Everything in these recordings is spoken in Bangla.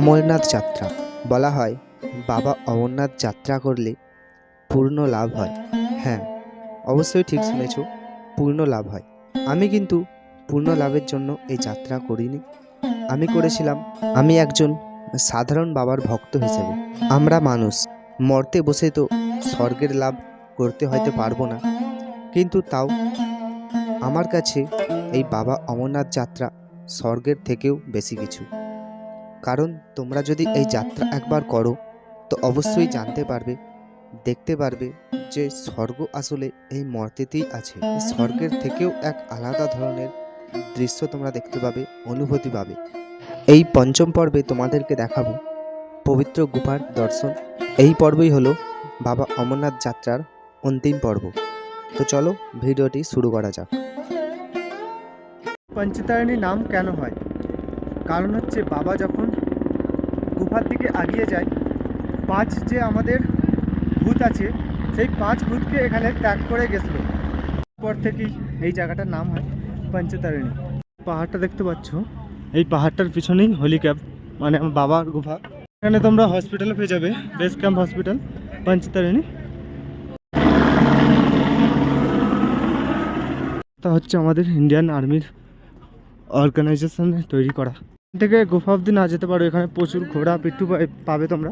অমরনাথ যাত্রা। বলা হয়, বাবা অমরনাথ যাত্রা করলে পূর্ণ লাভ হয়। হ্যাঁ অবশ্যই ঠিক শুনেছ, পূর্ণ লাভ হয়। আমি কিন্তু পূর্ণ লাভের জন্য এই যাত্রা করিনি। আমি করেছিলাম, আমি একজন সাধারণ বাবার ভক্ত হিসেবে। আমরা মানুষ, মর্তে বসে তো স্বর্গের লাভ করতে হয়তো পারব না। কিন্তু তাও আমার কাছে এই বাবা অমরনাথ যাত্রা স্বর্গের থেকেও বেশি কিছু। কারণ তোমরা যদি এই যাত্রা একবার করো, তো অবশ্যই জানতে পারবে, দেখতে পারবে যে স্বর্গ আসলে এই মর্তেতেই আছে। স্বর্গের থেকেও এক আলাদা ধরনের দৃশ্য তোমরা দেখতে পাবে, অনুভূতি পাবে। এই পঞ্চম পর্বে তোমাদেরকে দেখাবো পবিত্র গুফার দর্শন। এই পর্বই হলো বাবা অমরনাথ যাত্রার অন্তিম পর্ব। তো চলো ভিডিওটি শুরু করা যাক। পঞ্চতারিণী নাম কেন হয়? কারণ হচ্ছে বাবা যখন গুফার দিকে আগিয়ে যায়, পাঁচ যে আমাদের ভূত আছে, সেই পাঁচ ভূতকে এখানে ত্যাগ করে গেছিল। পর থেকেই এই জায়গাটার নাম হয় পঞ্চতারিণী। পাহাড়টা দেখতে পাচ্ছ? এই পাহাড়টার পিছনেই হোলি ক্যাম্প মানে আমার বাবার গুফা এখানে তোমরা হসপিটালে পেয়ে যাবে বেস ক্যাম্প হসপিটাল পঞ্চতারিণী। তা হচ্ছে আমাদের ইন্ডিয়ান আর্মির অর্গানাইজেশনে তৈরি করা। থেকে গোফা অব্দি না যেতে পারো, এখানে প্রচুর ঘোড়া পিট্টু পাবে তোমরা।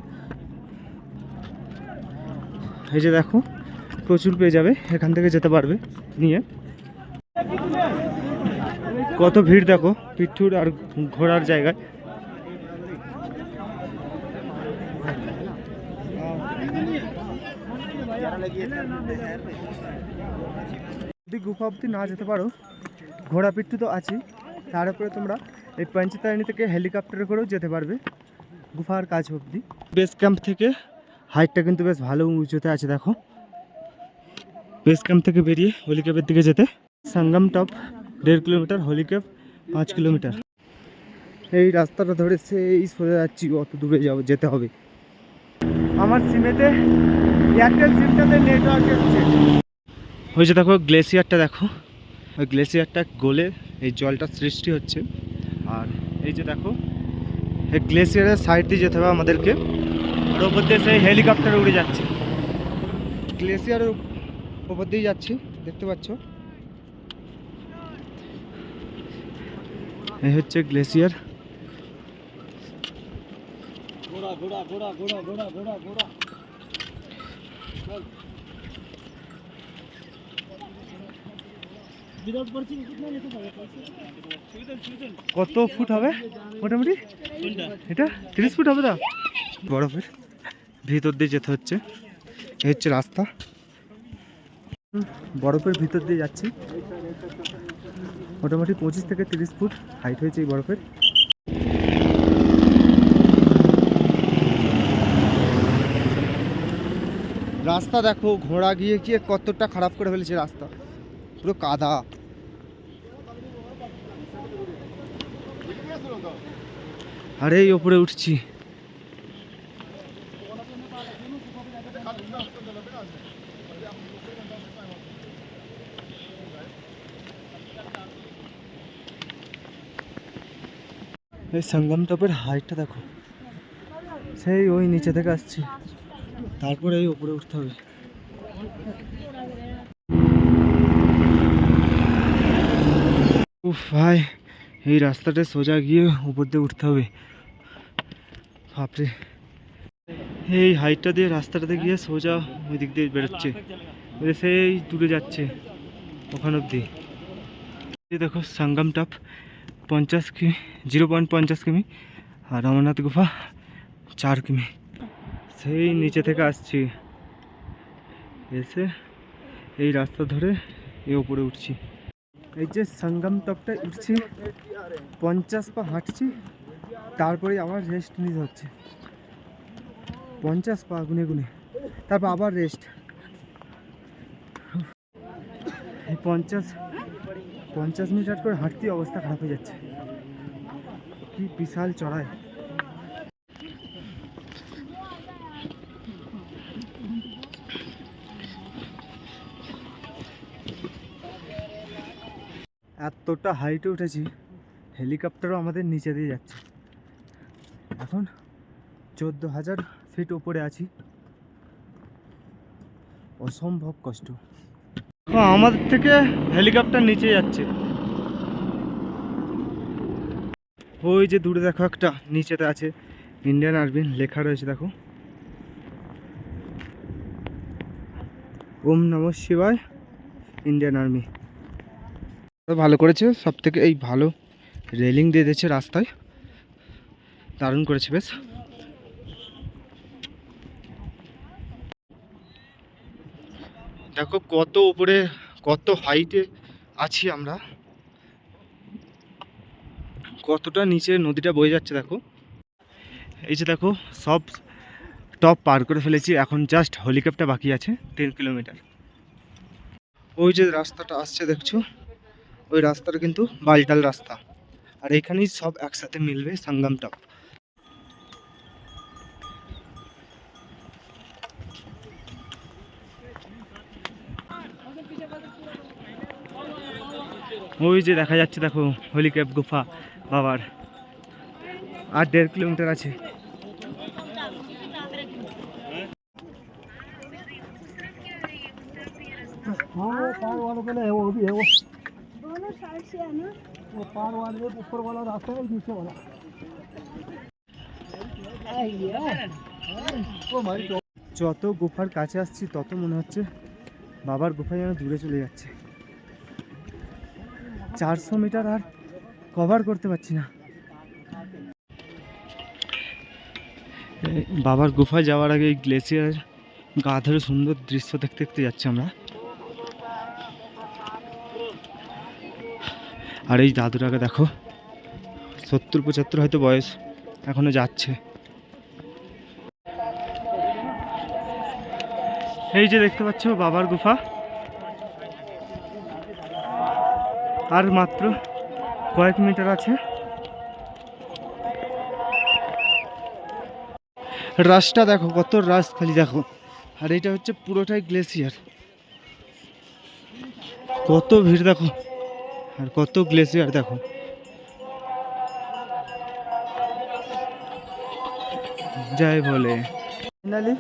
এই যে দেখো, প্রচুর পেয়ে যাবে, এখান থেকে যেতে পারবে নিয়ে। কত ভিড় দেখো পিট্টুর আর ঘোড়ার জায়গায়। যদি গুফা অব্দি না যেতে পারো, ঘোড়া পিট্টু তো আছেই। তার উপরে তোমরা এই পঞ্চতারিণী থেকে হেলিকপ্টারে করেও যেতে পারবে। গুফার কাজ অবধি। বেস ক্যাম্প থেকে হাইটটা কিন্তু বেশ ভালো উঁচুতে আছে, দেখো। বেস ক্যাম্প থেকে বেরিয়ে হোলিক্যাপের দিকে যেতে। সঙ্গম টপ, দেড় কিলোমিটার হোলিক্যাপ পাঁচ কিলোমিটার। এই রাস্তাটা ধরে সেই সরে যাচ্ছি, অত দূরে যাব, যেতে হবে। আমার সিমেতে এয়ারটেল সিমটাতে নেটওয়ার্ক এসছে। ওই যে দেখো গ্লেসিয়ারটা দেখো। গ্লেসিয়ারটা গলে এই জলটা সৃষ্টি হচ্ছে। আর এই যে দেখো, এই গ্লেসিয়ারের সাইড দিয়ে যেতে হবে আমাদেরকে। আর ওপর দিয়ে সেই হেলিকপ্টার উড়ে যাচ্ছে। গ্লেসিয়ারের ওপর দিয়ে যাচ্ছি, দেখতে পাচ্ছ? এই হচ্ছে গ্লেসিয়ার। কত ফুট হবে মোটামুটি? এটা? তিরিশ ফুট হবে না বরফের ভিতর দিয়ে যেতে হচ্ছে। এই হচ্ছে রাস্তা। বরফের ভিতর দিয়ে যাচ্ছি। মোটামুটি পঁচিশ থেকে তিরিশ ফুট হাইট হয়েছে এই বরফের। রাস্তা দেখো ঘোড়া গিয়ে গিয়ে কতটা খারাপ করে ফেলেছে রাস্তা। পুরো কাদা। আরে, এই ওপরে উঠছি। এই সঙ্গম টপের হাইটটা দেখো। সেই ওই নিচে থেকে আসছি। তারপরে এই ওপরে উঠতে হবে। উফ, ভাই। এই রাস্তাটা সোজা গিয়ে উপর দিয়ে উঠতে হবে। বাপরে। এই হাইটটা দিয়ে রাস্তাটাতে গিয়ে সোজা ওই দিক দিয়ে বেরোচ্ছে। সেই দূরে যাচ্ছে, ওখান এই দেখো, সঙ্গম টপ, পঞ্চাশ কিমি জিরো পয়েন্ট পঞ্চাশ কিমি, আর অমরনাথ গুফা, চার কিমি। সেই নিচে থেকে আসছি। এসে এই রাস্তা ধরে এ উপরে উঠছি। এই যে সঙ্গম টপটা উঠছি, পঞ্চাশ পা হাঁটছি, তারপরে আবার রেস্ট নিতে হচ্ছে। পঞ্চাশ পা গুনে গুনে, তারপর আবার রেস্ট পঞ্চাশ পঞ্চাশ মিটার করে হাঁটতে অবস্থা খারাপ হয়ে যাচ্ছে। কি বিশাল চড়াই। এতটা হাইটে উঠেছি হেলিকপ্টারও আমাদের নিচে দিয়ে যাচ্ছে। এখন চোদ্দ হাজার ফিট উপরে আছি। অসম্ভব কষ্ট। আমাদের থেকে হেলিকপ্টার নিচে যাচ্ছে। ওই যে দূরে দেখো একটা, নিচেতে আছে। ইন্ডিয়ান আর্মি লেখা রয়েছে, দেখো। ওম নম শিবায় ইন্ডিয়ান আর্মি ভালো করেছে সব থেকে এই ভালো রেলিং দিয়ে দিয়েছে রাস্তায়। দারুণ করেছে বেশ। দেখো কত উপরে, কত হাইটে আছি আমরা। কতটা নিচে নদীটা বয়ে যাচ্ছে দেখো। এই যে দেখো, সব টপ পার করে ফেলেছি, এখন জাস্ট হেলিকপ্টার বাকি আছে তিন কিলোমিটার ওই যে রাস্তাটা আসছে, দেখছ? ওই রাস্তাটা কিন্তু বালটাল রাস্তা। আর এখানেই সব একসাথে মিলবে সঙ্গম টপ। ওই যে দেখা যাচ্ছে দেখো হলিক্যাপ গুফা বাবার। আর দেড় কিলোমিটার আছে। दोनों साइड से है ना যত গুফার কাছে আসছি তত মনে হচ্ছে বাবার গুফায় যেন দূরে চলে যাচ্ছে চারশো মিটার আর কভার করতে পারছি না এই বাবার গুফায় যাওয়ার আগে এই গ্লেসিয়ার গা ধরে সুন্দর দৃশ্য দেখতে দেখতে যাচ্ছি আমরা আর এই দাদুটাকে দেখো। সত্তর পঁচাত্তর হয়তো বয়স, এখনও যাচ্ছে। এই যে দেখতে পাচ্ছ, বাবার গুফা। আর মাত্র কয়েক মিটার আছে। রাসটা দেখো, কত রাস খালি দেখো। আর এটা হচ্ছে পুরোটাই গ্লেসিয়ার কত ভিড় দেখো। আর কত গ্লেসিয়ার দেখো। যাই বলে। ফাইনালি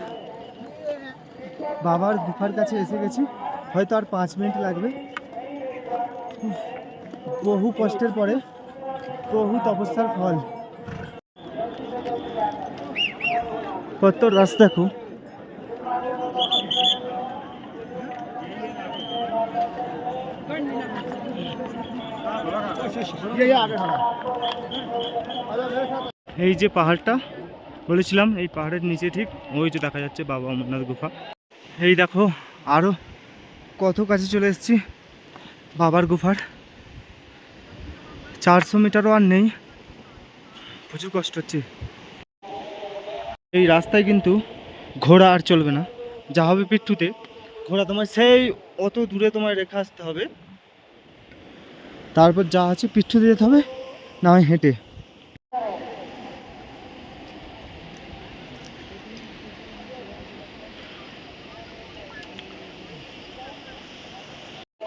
বাবার গুফার কাছে এসে গেছি। হয়তো আর পাঁচ মিনিট লাগবে। বহু কষ্টের পরে বহু তপস্যার ফল। কত রাস্তা দেখো এই যে পাহাড়টা, বলেছিলাম এই পাহাড়ের নিচে ঠিক, ওই যে দেখা যাচ্ছে বাবা অমরনাথ গুফা। এই দেখো আরও কত কাছে চলে এসেছি বাবার গুফার। চারশো মিটারও আর নেই, প্রচুর কষ্ট হচ্ছে। এই রাস্তায় কিন্তু ঘোড়া আর চলবে না, যা হবে পিট্টুতে ঘোড়া তোমার সেই অত দূরে তোমায় রেখে আসতে হবে। তারপর যা আছে পিঠুতে যেতে হবে, না হয় হেঁটে।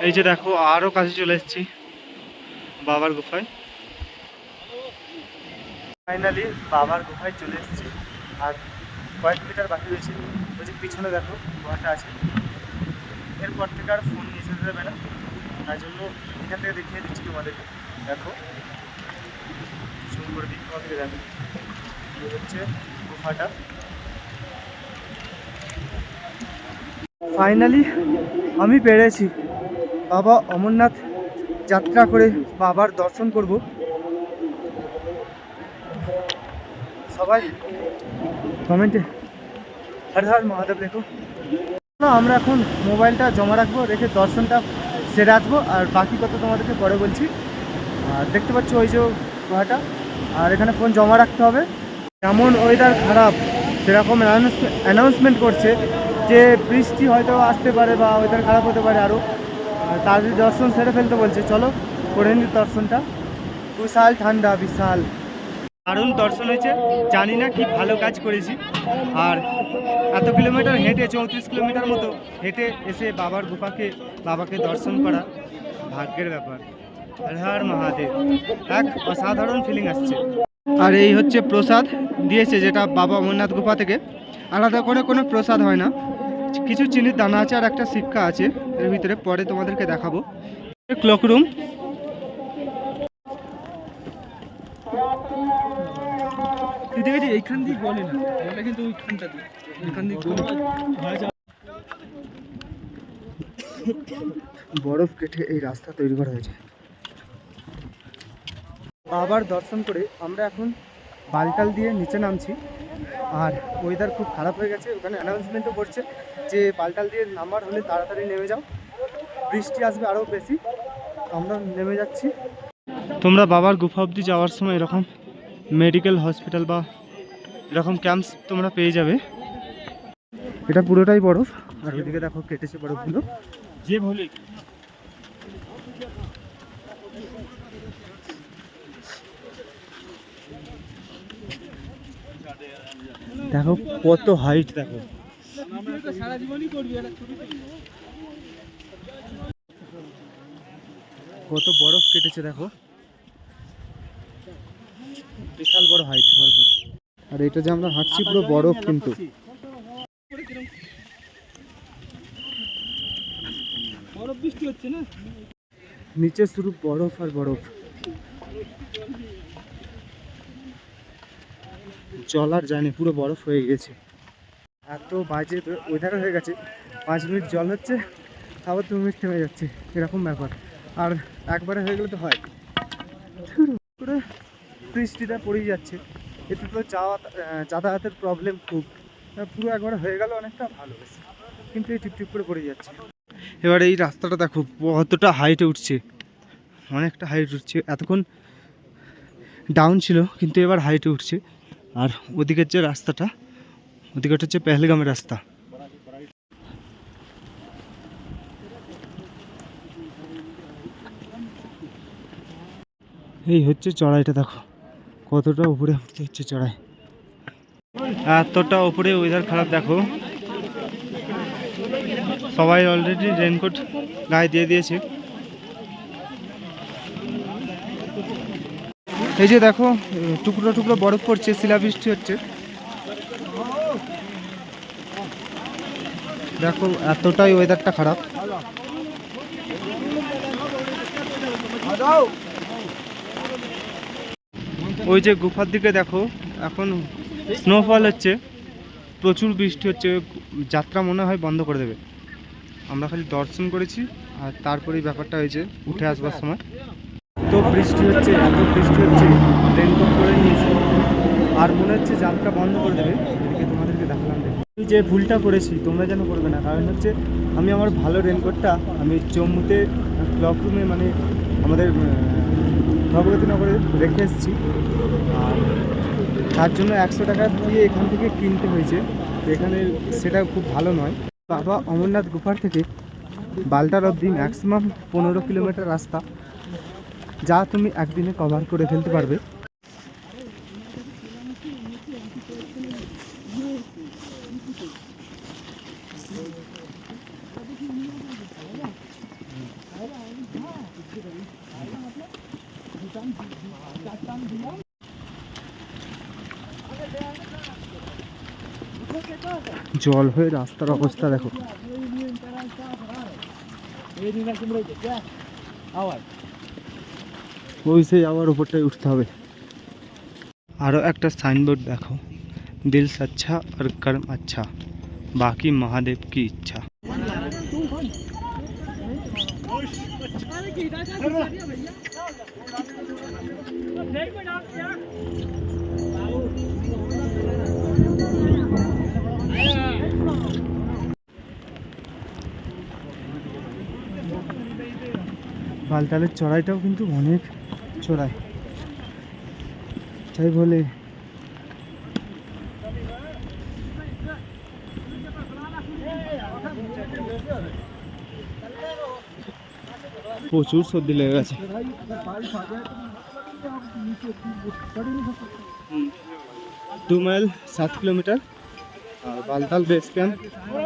এই যে দেখো আরও কাছে চলে এসেছি, বাবার গুফায়। ফাইনালি বাবার গুফায় চলে এসেছি, আর কয়েক মিটার বাকি রয়েছে। ওই যে পিছনে দেখো, ঘরটা আছে। এরপর থেকে আর ফোন নিয়ে যেতে দেবে না। তাই জন্য এখান থেকে দেখিয়ে দিচ্ছি তোমাদেরকে দেখো শুরু করে দিই তোমাদেরকে দেখো হচ্ছে গুফাটা। ফাইনালি আমি পেরেছি। বাবা অমরনাথ যাত্রা করে বাবার দর্শন করব। সবাই কমেন্টে হর হর মহাদেব না, আমরা এখন মোবাইলটা জমা রাখব, রেখে দর্শনটা সেরে আসব। আর বাকি কথা তোমাদেরকে পরে বলছি। আর দেখতে পাচ্ছ ওই যে গুহাটা। আর এখানে ফোন জমা রাখতে হবে। এমন ওয়েদার খারাপ, সেরকম অ্যানাউন্সমেন্ট করছে যে বৃষ্টি হয়তো আসতে পারে বা ওয়েদার খারাপ হতে পারে আরও তাদের দর্শন সেরে ফেলতে বলছে। চলো করে নি দর্শনটা। বিশাল ঠান্ডা, বিশাল। দারুণ দর্শন হয়েছে। জানি না কি ভালো কাজ করেছি। আর এত কিলোমিটার হেঁটে, চৌত্রিশ কিলোমিটার মতো হেঁটে এসে বাবার গুফাকে, বাবাকে দর্শন করা ভাগ্যের ব্যাপার। হর মহাদেব। এক অসাধারণ ফিলিং আসছে। আর এই হচ্ছে প্রসাদ দিয়েছে যেটা বাবা অমরনাথ গুফা থেকে। আলাদা করে কোনো প্রসাদ হয় না। কিছু চিনির দানা আছে আর একটা শিক্ষা আছে। এর ভিতরে পরে তোমাদেরকে দেখাবো। এইখান দিয়ে বলে না বলে কিন্তু ওইখানটা দিয়ে এখান দিয়ে বরফ কেটে এই রাস্তা তৈরি করা হয়েছে। আবার দর্শন করে আমরা এখন বালটাল দিয়ে নিচে নামছি। আর ওয়েদার খুব খারাপ হয়ে গেছে ওখানে অ্যানাউন্সমেন্টও করছে যে বালটাল দিয়ে নামার হলে তাড়াতাড়ি নেমে যাও। বৃষ্টি আসবে আরও বেশি আমরা নেমে যাচ্ছি। তোমরা বাবার গুফা অবধি যাওয়ার সময় এরকম মেডিকেল হসপিটাল বা এরকম ক্যাম্পস তোমরা পেয়ে যাবে। এটা পুরোটাই বরফ আর ওইদিকে দেখো কেটেছে বরফগুলো। যে বলে দেখো কত হাইট দেখো। কত বরফ কেটেছে দেখো। বিশাল বড় হাইট বরফের। আর এটা যে আমরা হাঁটছি পুরো বরফ কিন্তু। বরফ বৃষ্টি হচ্ছে না? নিচে শুধু বরফ আর বরফ। জল আর যায়নি পুরো বরফ হয়ে গেছে। এত বাজে ওয়েদার হয়ে গেছে। পাঁচ মিনিট জল হচ্ছে আবার দু মিনিট থেমে যাচ্ছে। এরকম ব্যাপার। আর একবারে হয়ে গেলে তো হয়। বৃষ্টিটা পড়েই যাচ্ছে। এতে তো যাতায়াতের প্রবলেম খুব। পুরো একবারে হয়ে গেল অনেকটা ভালো। কিন্তু এই টিপ টিপ করে পড়ে যাচ্ছে। এবার এই রাস্তাটা দেখো, কতটা হাইটে উঠছে। অনেকটা হাইট উঠছে। এতক্ষণ ডাউন ছিল, কিন্তু এবার হাইটে উঠছে। আর ওদিকের যে রাস্তাটা ওদিকেটা হচ্ছে পেহলগামের রাস্তা। এই হচ্ছে চড়াইটা, দেখো। কতটা উপরে উঠতে হচ্ছে চড়ায়? এতটা উপরে ওয়েদার খারাপ, দেখো। সবাই অলরেডি রেনকোট গায়ে দিয়ে দিয়েছে। এই যে দেখো, টুকরো টুকরো বরফ পড়ছে, শিলাবৃষ্টি হচ্ছে। দেখো, এতটাই ওয়েদারটা খারাপ। ওই যে গুফার দিকে দেখো, এখন স্নোফল হচ্ছে, প্রচুর বৃষ্টি হচ্ছে, যাত্রা মনে হয় বন্ধ করে দেবে। আমরা খালি দর্শন করেছি, আর তারপরেই ব্যাপারটা হয়েছে, উঠে আসবার সময়। তো বৃষ্টি হচ্ছে, এত বৃষ্টি হচ্ছে রেনকোট করে নিয়েছি। আর মনে হচ্ছে যাত্রা বন্ধ করে দেবে, এদিকে তোমাদেরকে দেখালাম দেখো। আমি যে ভুলটা করেছি, তোমরা যেন করবে না, কারণ হচ্ছে আমি আমার ভালো রেনকোটটা আমি জম্মুতে ক্লক রুমে মানে আমাদের ভগবতীনগরে রেখে এসেছি। আর তার জন্য একশো টাকা দিয়ে এখান থেকে কিনতে হয়েছে। এখানে সেটা খুব ভালো নয়। বাবা অমরনাথ গুফার থেকে বালটার অবধি ম্যাক্সিমাম পনেরো কিলোমিটার রাস্তা, যা তুমি একদিনে কভার করে ফেলতে পারবে। জল হয়ে রাস্তার অবস্থা দেখো। ওই সেই আবার উপরটায় উঠতে হবে। আরও একটা সাইনবোর্ড দেখো। দিল আচ্ছা আর কর্ম আচ্ছা। বাকি মহাদেব কি ইচ্ছা? বালতালের চড়াইটাও কিন্তু অনেক চড়াই। তাই বলে প্রচুর সর্দি লেগে গেছে। দু মাইল সাত কিলোমিটার, আর Baltal base camp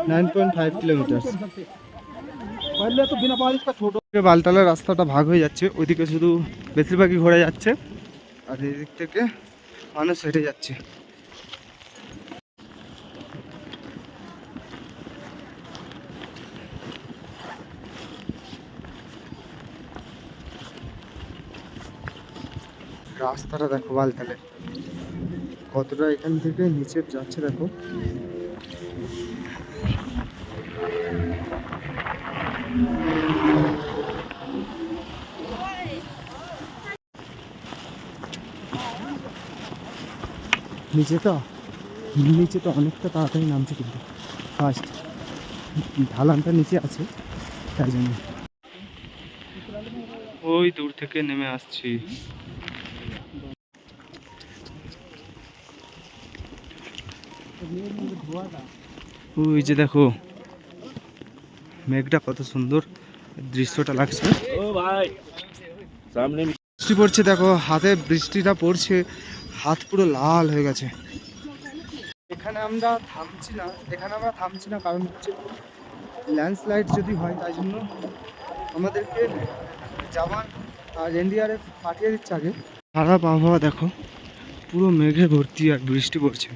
nine point five kilometre বালতালের রাস্তাটা ভাগ হয়ে যাচ্ছে, ওইদিকে শুধু বেশিরভাগই ঘোরা যাচ্ছে, আর এদিক থেকে মানুষ হেঁটে যাচ্ছে। রাস্তাটা দেখো বালতালে। কতটা এখান থেকে নিচে যাচ্ছে দেখো। নিচে তো? নিচে তো অনেকটা তাড়াতাড়ি নামছে কিন্তু। ফার্স্ট ঢালানটা নিচে আছে, তাই জন্য। ওই দূর থেকে নেমে আসছি। ওই যে দেখো মেঘটা কত সুন্দর দৃশ্যটা লাগছে। ও ভাই বৃষ্টি পড়ছে দেখো হাতে বৃষ্টিটা পড়ছে হাত পুরো লাল হয়ে গেছে। এখানে আমরা থামছি না এখানে আমরা থামছি না কারণ হচ্ছে ল্যান্ডস্লাইড যদি হয় তাই জন্য আমাদেরকে জামান আর এনডিআরএফ পাঠিয়ে দিচ্ছে আগে। খারাপ আবহাওয়া দেখো পুরো মেঘে ভর্তি আর বৃষ্টি পড়ছে।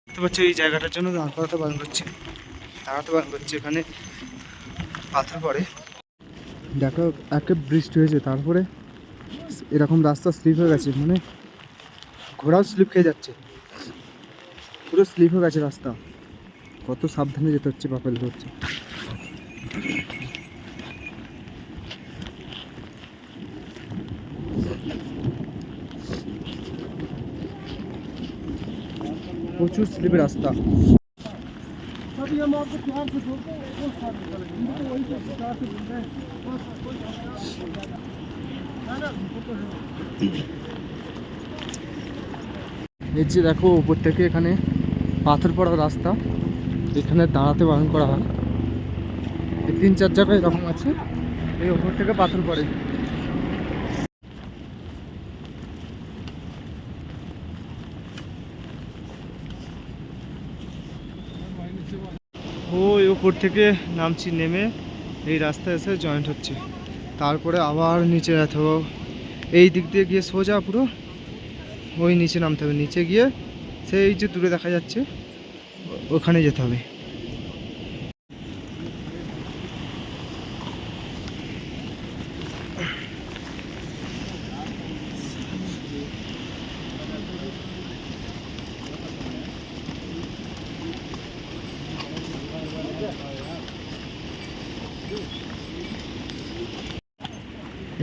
দেখতে পাচ্ছি এই জায়গাটার জন্য দাঁড় করাতে বারণ করছে দাঁড়াতে করছে এখানে পাথর পড়ে। দেখো, একে বৃষ্টি হয়েছে, তারপরে এরকম রাস্তা স্লিপ হয়ে গেছে মানে ঘোড়াও স্লিপ খেয়ে যাচ্ছে। পুরো স্লিপ হয়ে গেছে রাস্তা। কত সাবধানে যেতে হচ্ছে বা হচ্ছে। প্রচুর স্লিপের রাস্তা। এই যে দেখো উপর থেকে এখানে পাথর পড়া রাস্তা এখানে দাঁড়াতে বারণ করা হয়। তিন চার জায়গায় এরকম আছে, এই ওপর থেকে পাথর পড়ে। ওপর থেকে নামছি, নেমে এই রাস্তায় এসে জয়েন্ট হচ্ছে। তারপরে আবার নিচে যেতে হবে। এই দিক দিয়ে গিয়ে সোজা পুরো, ওই নিচে নামতে হবে। নিচে গিয়ে সেই যে দূরে দেখা যাচ্ছে, ওখানে যেতে হবে।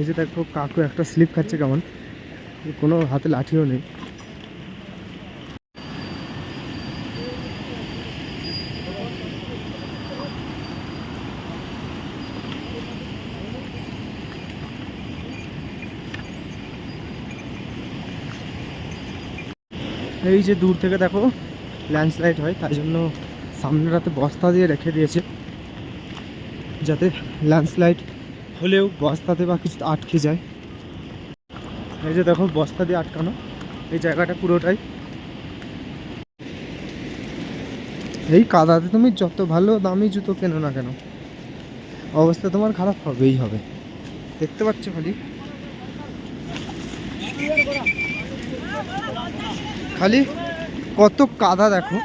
যে দেখো কাকু একটা স্লিপ খাচ্ছে কেমন। কোনো হাতে লাঠিও নেই। এই যে দূর থেকে দেখো ল্যান্ডস্লাইড হয়, তাই জন্য সামনে রাতে বস্তা দিয়ে রেখে দিয়েছে। যাতে ল্যান্ডস্লাইড হলেও বস্তাতে বা কিছু আটকে যায়। এই যে দেখো, বস্তা দিয়ে আটকানো। এই জায়গাটা পুরোটাই। এই কাদাতে তুমি যত ভালো দামি জুতো কেনো না কেন, অবস্থা তোমার খারাপ হবেই হবে। দেখতে পাচ্ছ খালি? খালি কত কাদা দেখো।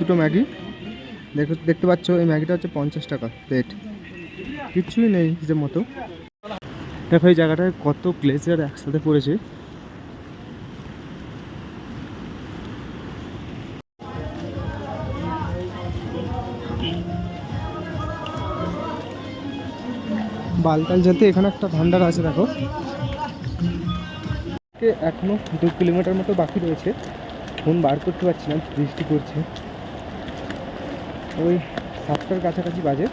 দুটো ম্যাগি। দেখো, দেখতে পাচ্ছ, এই ম্যাগিটা হচ্ছে পঞ্চাশ টাকা প্লেট কিছুই নেই যে মতো। দেখো এই জায়গাটায় কত গ্লেসিয়ার একসাথে পড়েছে। বালতাল যেতে এখানে একটা ভান্ডার আছে, দেখো। এখনও দু কিলোমিটার মতো বাকি রয়েছে। ফোন বার করতে পারছি না, বৃষ্টি পড়ছে। ওই সাতটার কাছাকাছি বাজে।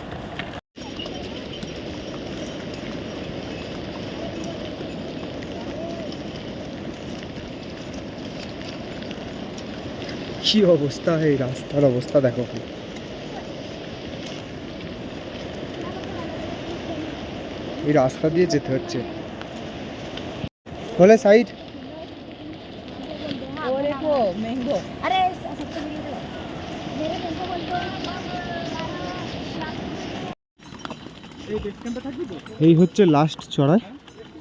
কি অবস্থা এই রাস্তার অবস্থা, দেখো। এই রাস্তা দিয়ে যেতে হচ্ছে। হলে সাইড। এই হচ্ছে লাস্ট চড়াই।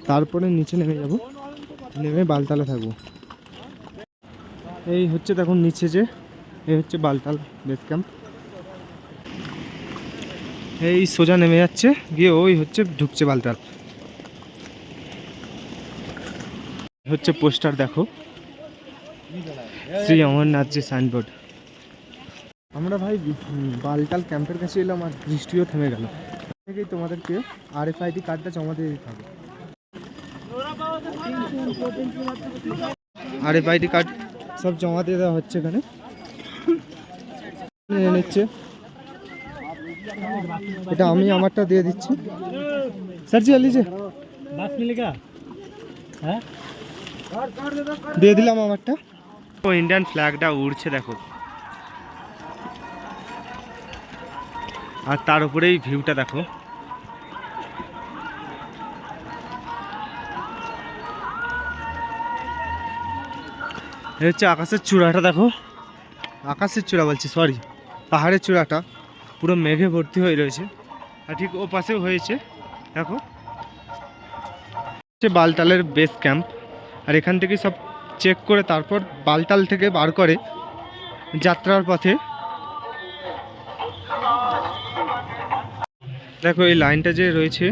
তারপরে নিচে নেমে যাব। নেমে বালতালে থাকব। এই হচ্ছে দেখুন নিচে যে, এই হচ্ছে বালতাল বেস ক্যাম্প এই সোজা নেমে যাচ্ছে গিয়ে ওই হচ্ছে ঢুকছে বালতাল হচ্ছে পোস্টার দেখো। শ্রী অমরনাথ যে সাইনবোর্ড। আমরা ভাই বালতাল ক্যাম্পের কাছে এলাম আর বৃষ্টিও থেমে গেল। থেকেই তোমাদেরকে আরএফআইডি কার্ডটা জমা দিয়ে দিতে হবে। RFID card. সব জমা দিয়ে দেওয়া হচ্ছে এখানে। নিচ্ছে। এটা আমি আমারটা দিয়ে দিচ্ছি। স্যার জি হ্যাঁ? দিয়ে দিলাম আমারটা। ও ইন্ডিয়ান ফ্ল্যাগটা উড়ছে, দেখো। আর তার উপরেই ভিউটা দেখো। হচ্ছে আকাশের চূড়াটা, দেখো। আকাশের চূড়া বলছি সরি পাহাড়ের চূড়াটা। পুরো মেঘে ভর্তি হয়ে রয়েছে। আর ঠিক ও পাশেও হয়েছে। দেখো। হচ্ছে বালতালের বেস ক্যাম্প। আর এখান থেকে সব চেক করে তারপর বালতাল থেকে বার করে যাত্রার পথে। দেখো, এই লাইনটা যে রয়েছে,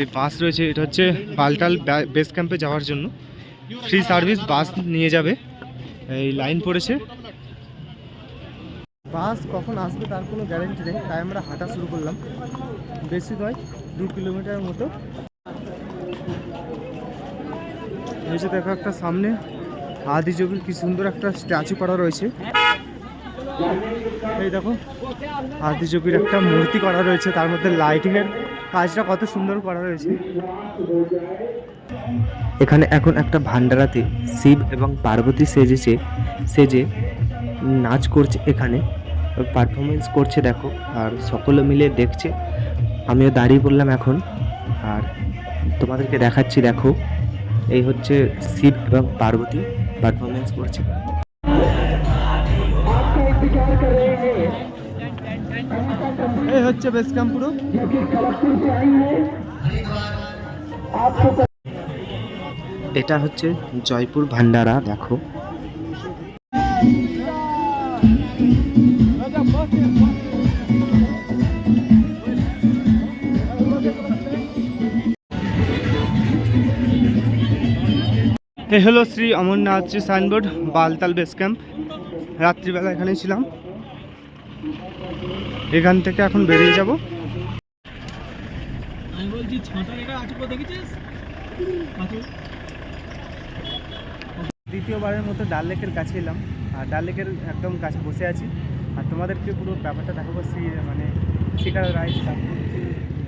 এই বাস রয়েছে, এটা হচ্ছে বালতাল বেস ক্যাম্পে যাওয়ার জন্য। ফ্রি সার্ভিস বাস নিয়ে যাবে। এই লাইন পড়েছে। বাস কখন আসবে তার কোনো গ্যারেন্টি নেই, তাই আমরা হাঁটা শুরু করলাম। বেশি নয়, দু কিলোমিটারের মতো। এই দেখো একটা সামনে আদি কি সুন্দর একটা স্ট্যাচু করা রয়েছে। এই দেখো আদি একটা মূর্তি করা রয়েছে, তার মধ্যে লাইটিংয়ের কাজটা কত সুন্দর করা রয়েছে। এখানে এখন একটা ভান্ডারাতে শিব এবং পার্বতী সেজেছে, সেজে নাচ করছে এখানে। পারফরমেন্স করছে দেখো আর সকলে মিলে দেখছে। আমিও দাঁড়িয়ে পড়লাম এখন আর তোমাদেরকে দেখাচ্ছি দেখো। এই হচ্ছে শিব এবং পার্বতী পারফরমেন্স করছে। এই হচ্ছে বেস পুরো এটা হচ্ছে জয়পুর ভান্ডারা দেখো। এ হলো Shri Amarnath ji signboard Baltal base camp. রাত্রিবেলা এখানেই ছিলাম। এখান থেকে এখন বেরিয়ে যাব। দ্বিতীয়বারের মতো ডাল লেকের কাছে এলাম। আর ডাল লেকের একদম কাছে বসে আছি। আর তোমাদেরকে পুরো ব্যাপারটা দেখাবো শ্রী মানে শিকার রাইড তারপর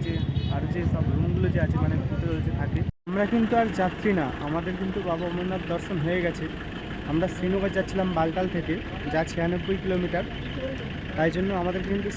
যে আরও যে সব রুমগুলো যে আছে মানে ভিতরে যে থাকে। আমরা কিন্তু আর যাত্রী না। আমাদের কিন্তু বাবা অমরনাথ দর্শন হয়ে গেছে। আমরা শ্রীনগর যাচ্ছিলাম বালতাল থেকে, যা ছিয়ানব্বই কিলোমিটার। তাই জন্য আমাদের কিন্তু